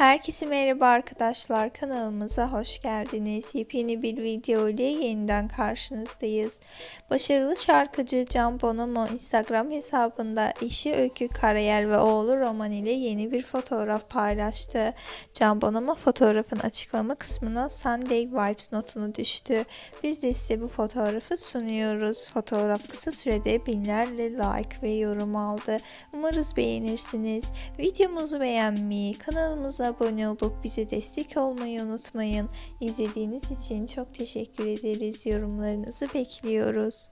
Herkese merhaba arkadaşlar kanalımıza hoş geldiniz. Yepyeni bir video ile yeniden karşınızdayız. Başarılı şarkıcı Can Bonomo Instagram hesabında eşi Öykü Karayel ve oğlu Roman ile yeni bir fotoğraf paylaştı. Can Bonomo fotoğrafın açıklama kısmına Sunday Vibes notunu düştü. Biz de size bu fotoğrafı sunuyoruz. Fotoğraf kısa sürede binlerle like ve yorum aldı. Umarız beğenirsiniz. Videomuzu beğenmeyi, kanalımıza abone olup bize destek olmayı unutmayın. İzlediğiniz için çok teşekkür ederiz. Yorumlarınızı bekliyoruz.